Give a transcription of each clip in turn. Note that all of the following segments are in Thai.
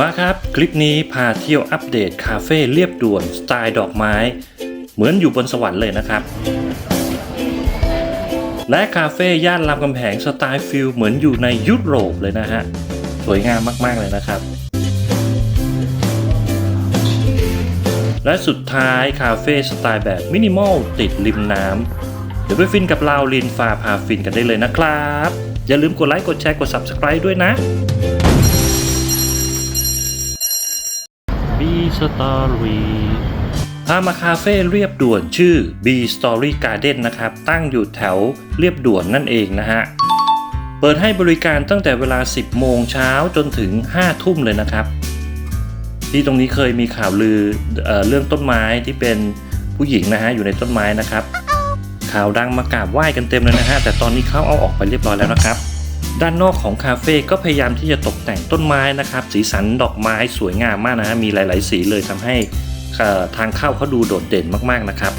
มาครับคลิปนี้พาเที่ยวอัปเดตคาเฟ่เรียบด่วนสไตล์ดอกไม้ เหมือนอยู่บนสวรรค์เลยนะครับ และคาเฟ่ย่านรามคำแหงสไตล์ฟิลเหมือนอยู่ในยุโรปเลยนะฮะ สวยงามมาก ๆ เลยนะครับ และสุดท้ายคาเฟ่สไตล์แบบมินิมอลติดริมน้ำเดี๋ยวไปฟินกับเราลินฟาพาฟินกันได้เลยนะครับ อย่าลืมกดไลค์กดแชร์กด Subscribe ด้วยนะ B Story พามาคาเฟ่เรียบด่วนชื่อ B Story Garden นะครับ ตั้งอยู่แถวเรียบด่วนนั่นเองนะฮะ เปิดให้บริการตั้งแต่เวลา 10 โมงเช้าจนถึง 5 ทุ่มเลยนะครับ ที่ตรงนี้เคยมีข่าวลือเออเรื่องต้นไม้ที่เป็นผู้หญิงนะฮะ อยู่ในต้นไม้นะครับ ข่าวดังมากราบไหว้กันเต็มเลยนะฮะ แต่ตอนนี้เขาเอาออกไปเรียบร้อยแล้วนะครับ ด้านนอกของคาเฟ่ก็พยายามที่จะตกแต่งต้นไม้นะครับ สีสันดอกไม้สวยงามมากนะฮะมีหลาย ๆ สีเลยทำให้ทางเข้าเขาดูโดดเด่นมากๆนะครับ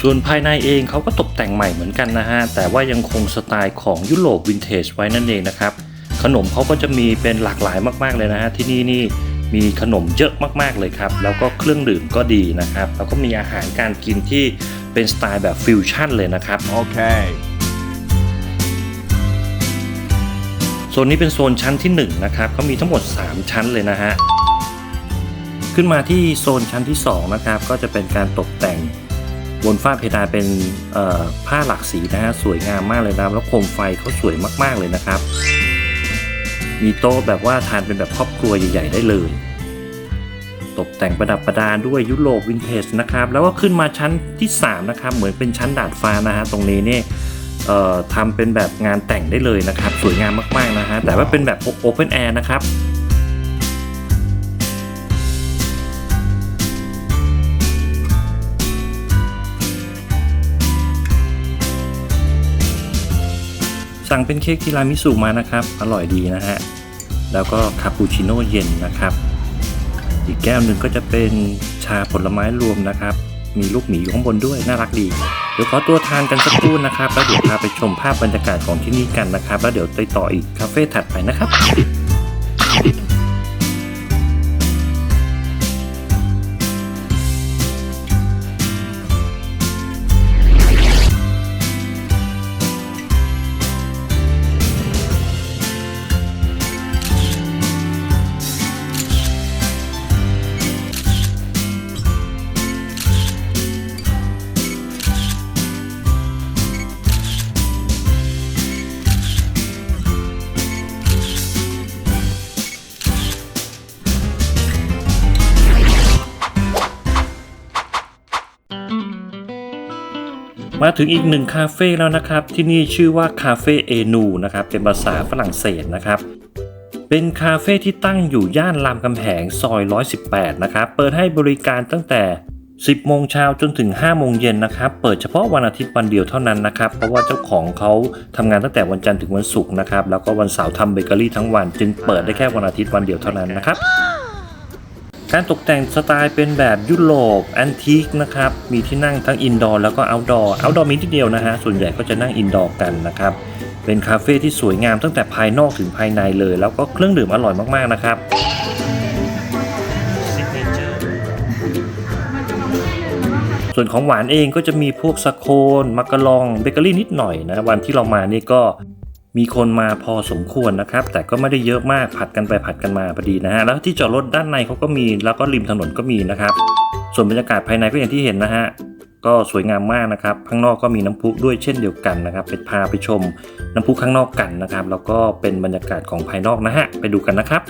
ส่วนภายในเองเขาก็ตกแต่งใหม่เหมือนกันนะฮะแต่ว่ายังคงสไตล์ของยุโรปวินเทจไว้นั่นเองนะครับขนมเขาก็จะมีเป็นหลากหลายมาก ๆ เลยนะฮะที่นี่นี่มีขนมเยอะมากๆเลยครับ แล้วก็เครื่องดื่มก็ดีนะครับ แล้วก็มีอาหารการกินที่เป็นสไตล์แบบฟิวชั่นเลยนะครับ Okay. โซนนี้เป็นโซนชั้นที่1นะครับก็มีทั้งหมด 3 ชั้นเลยนะฮะขึ้นมาที่โซนชั้นที่2นะครับก็จะเป็นการตกแต่งบนฝ้าเพดานเป็นผ้าหลากสีนะฮะสวยงามมากเลยนะแล้วโคมไฟเขาสวยมากๆเลยนะครับ มีโต๊ะแบบว่าทานเป็นแบบครอบครัวใหญ่ ๆ ได้เลย ตกแต่งประดับประดาด้วยยุโรปวินเทจนะครับแล้วก็ขึ้นมาชั้นที่3นะครับเหมือนเป็นชั้นดาดฟ้านะฮะตรงนี้เนี่ย ทำเป็นแบบงานแต่งได้เลยนะครับ สวยงามมากๆนะฮะแต่ว่าเป็นแบบโอเพนแอร์นะครับสั่งเป็นเค้กทีรามิสุมานะครับ อร่อยดีนะฮะ แล้วก็คาปูชิโน่เย็นนะครับ อีกแก้วหนึ่งก็จะเป็นชาผลไม้รวมนะครับ มีลูกหมีอยู่ข้างบนด้วยน่ารักดี เดี๋ยวขอตัวทานกันสักครู่นะครับ แล้วเดี๋ยวพาไปชมภาพบรรยากาศของที่นี่กันนะครับ แล้วเดี๋ยวไปต่ออีกคาเฟ่ถัดไปนะครับ มาถึงอีกหนึ่งคาเฟ่แล้วนะครับ ที่นี่ชื่อว่าคาเฟ่เอนูนะครับเป็นภาษาฝรั่งเศสนะครับ เป็นคาเฟ่ที่ตั้งอยู่ย่านรามคำแหงซอย 118 นะครับ เปิดให้บริการตั้งแต่ 10 โมงเช้าจนถึง 5 โมงเย็นนะครับ เปิดเฉพาะวันอาทิตย์วันเดียวเท่านั้นนะครับ เพราะว่าเจ้าของเขาทำงานตั้งแต่วันจันทร์ถึงวันศุกร์นะครับ แล้วก็วันเสาร์ทำเบเกอรี่ทั้งวัน จึงเปิดได้แค่วันอาทิตย์วันเดียวเท่านั้นนะครับ การตกแต่งสไตล์เป็นแบบยุโรปแอนทิกนะครับ มีที่นั่งทั้งอินดอร์แล้วก็เอาท์ดอร์เอาท์ดอร์มีที่เดียวนะฮะ ส่วนใหญ่ก็จะนั่งอินดอร์กันนะครับ เป็นคาเฟ่ที่สวยงามตั้งแต่ภายนอกถึงภายในเลย แล้วก็เครื่องดื่มอร่อยมากๆนะครับส่วนของหวานเองก็จะมีพวกสโคนมักกะลองเบเกอรี่นิดหน่อยนะ วันที่เรามานี่ก็ มีคนมาพอสมควรนะครับ แต่ก็ไม่ได้เยอะมากผัดกันไปผัดกันมาพอดีนะฮะแล้วที่จอดรถด้านในเขาก็มีแล้วก็ริมถนนก็มีนะครับ ส่วนบรรยากาศภายในก็อย่างที่เห็นนะฮะก็สวยงามมากนะครับ ข้างนอกก็มีน้ำพุด้วยเช่นเดียวกันนะครับไปพาไปชมน้ำพุข้างนอกกันนะครับ แล้วก็เป็นบรรยากาศของภายนอกนะฮะไปดูกันนะครับ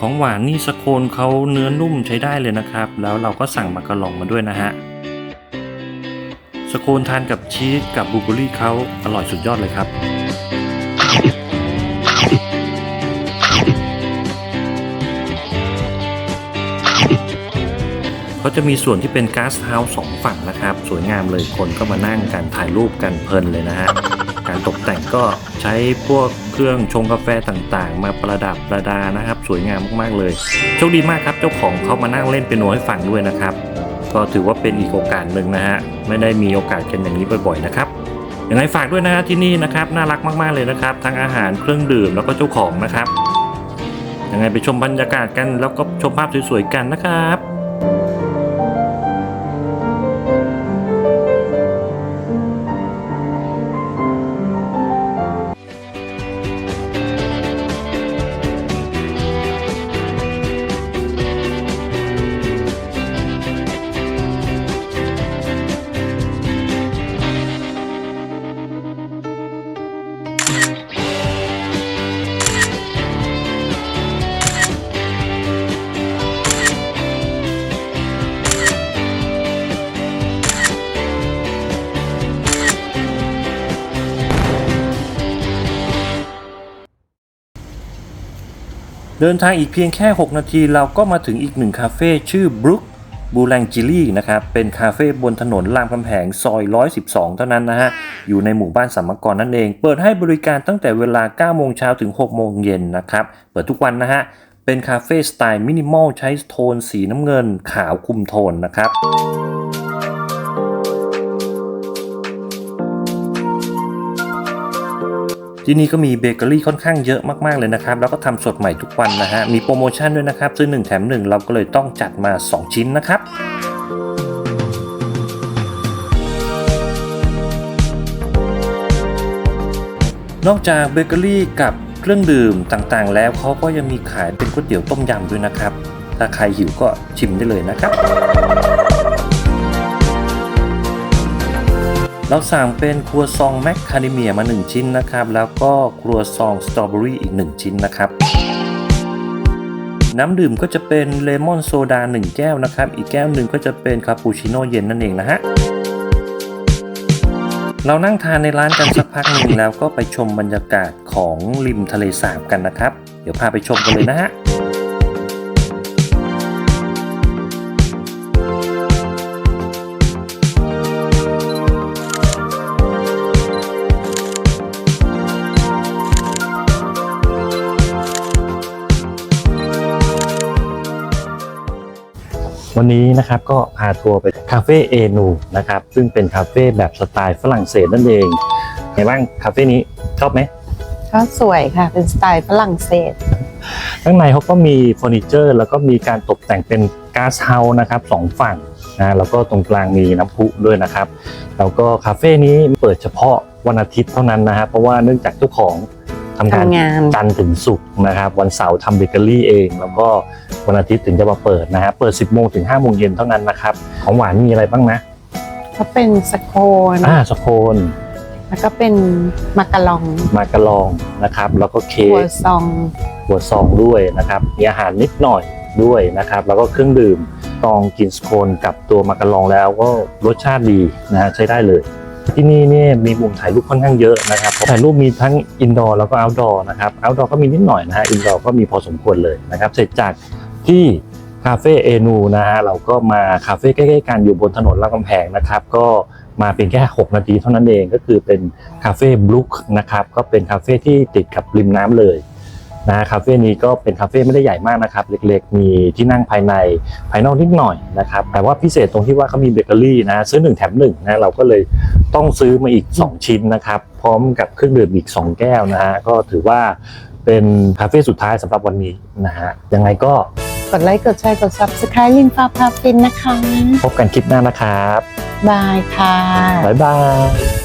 ของหวานนี่สโคนเขาเนื้อนุ่มใช้ได้เลยนะครับ แล้วเราก็สั่งมากระหล่องมาด้วยนะฮะสโคนทานกับชีสกับบูเบอร์รี่เขาอร่อยสุดยอดเลยครับ เขาจะมีส่วนที่เป็นก๊าซเฮาส์สองฝั่งนะครับ สวยงามเลยคนก็มานั่งกันถ่ายรูปกันเพลินเลยนะฮะ การตกแต่งก็ใช้พวกเครื่องชงกาแฟต่างๆ มาประดับประดานะครับ สวยงามมากๆเลยโชคดีมากครับเจ้าของเขามานั่งเล่นเปียโนให้ฟังด้วยนะครับ ก็ถือว่าเป็นอีกโอกาสหนึ่งนะฮะไม่ได้มีโอกาสกันอย่างนี้บ่อยๆนะครับยังไงฝากด้วยนะที่นี่นะครับน่ารักมากๆเลยนะครับทั้งอาหารเครื่องดื่มแล้วก็เจ้าของนะครับยังไงไปชมบรรยากาศกันแล้วก็ชมภาพสวยๆกันนะครับ เดินทางอีกเพียงแค่ 6 นาทีเราก็มาถึงอีกหนึ่งคาเฟ่ชื่อบรุกบูแลงจิลี่นะครับ เป็นคาเฟ่บนถนนรามคำแหงซอย 112 เท่านั้นนะฮะ อยู่ในหมู่บ้านสัมมกรนั่นเอง เปิดให้บริการตั้งแต่เวลา 9 โมงเช้าถึง 6 โมงเย็นนะครับ เปิดทุกวันนะฮะ เป็นคาเฟ่สไตล์มินิมอลใช้โทนสีน้ำเงินขาวคุมโทนนะครับ ที่นี่ก็มีเบเกอรี่ค่อนข้างเยอะมากๆเลยนะครับ แล้วก็ทำสดใหม่ทุกวันนะฮะ มีโปรโมชั่นด้วยนะครับ ซื้อ 1 แถม 1 เราก็เลยต้องจัดมา 2 ชิ้นนะครับนอกจากเบเกอรี่กับเครื่องดื่มต่างๆ แล้วเขาก็ยังมีขายเป็นก๋วยเตี๋ยวต้มยำด้วยนะครับ ถ้าใครหิวก็ชิมได้เลยนะครับ เราสั่งเป็นครัวซองแมคคาเดเมียมา 1 ชิ้นนะครับ แล้วก็ครัวซองสตรอเบอรี่อีก 1 ชิ้นนะครับ น้ำดื่มก็จะเป็นเลมอนโซดา 1 แก้วนะครับ อีกแก้วหนึ่งก็จะเป็นคาปูชิโน่เย็นนั่นเองนะฮะเรานั่งทานในร้านกันสักพักหนึ่งแล้วก็ไปชมบรรยากาศของริมทะเลสาบกันนะครับ เดี๋ยวพาไปชมกันเลยนะฮะ วันนี้นะครับก็พาทัวร์ไปคาเฟ่เอนูนะครับซึ่งเป็นคาเฟ่แบบสไตล์ฝรั่งเศสนั่นเองไงบ้างคาเฟ่นี้ชอบไหมก็สวยค่ะเป็นสไตล์ฝรั่งเศส ข้างในเขาก็มีเฟอร์นิเจอร์ แล้วก็มีการตกแต่งเป็นก๊าซเฮาส์นะครับสองฝั่งนะแล้วก็ตรงกลางมีน้ำพุด้วยนะครับ แล้วก็คาเฟ่นี้เปิดเฉพาะวันอาทิตย์เท่านั้นนะครับเพราะว่าเนื่องจากเจ้าของ ทำงานทำงาน จันทร์ถึงศุกร์นะครับ วันเสาร์ทำเบเกอรี่เอง แล้วก็วันอาทิตย์ถึงจะมาเปิดนะฮะเปิด 10โมงถึง5โมงเย็นเท่านั้นนะครับ ของหวานมีอะไรบ้างนะก็เป็นสโคนอ่าสโคนแล้วก็เป็นมักกะลองมากระลองนะครับ แล้วก็เค้หัวกซองหัวซองด้วยนะครับมีอาหารนิดหน่อยด้วยนะครับ แล้วก็เครื่องดื่มตองกินสโคนกับตัวมากระลองแล้วก็รสชาติดีนะฮะใช้ได้เลย ที่นี่เนี่ยมีมุมถ่ายรูปค่อนข้างเยอะนะครับถ่ายรูปมีทั้งอินดอร์แล้วก็เอาท์ดอร์นะครับเอาท์ดอร์ก็มีนิดหน่อยนะฮะอินดอร์ก็มีพอสมควรเลยนะครับเสร็จจากที่คาเฟ่เอนูนะฮะเราก็มาคาเฟ่ใกล้ๆกันอยู่บนถนนรามคำแพงนะครับ ก็มาเพียงแค่ 6 นาทีเท่านั้นเองก็คือเป็นคาเฟ่บลุกนะครับก็เป็นคาเฟ่ที่ติดกับริมน้ำเลย นะฮะคาเฟ่นี้ก็เป็นคาเฟ่ไม่ได้ใหญ่มากนะครับ เล็กๆ มีที่นั่งภายในภายนอกนิดหน่อยนะครับ แต่ว่าพิเศษตรงที่ว่าเขามีเบเกอรี่นะ ซื้อ 1 แถม1นะเราก็เลยต้องซื้อมาอีก 2 ชิ้นนะครับ พร้อมกับเครื่องดื่มอีก 2 แก้วนะฮะก็ถือว่าเป็นคาเฟ่สุดท้ายสำหรับวันนี้นะฮะยังไงก็กดไลค์กดแชร์กด subscribe ลินฟ้าพาฟินนะคะ พบกันคลิปหน้านะครับบายค่ะ บ๊ายบาย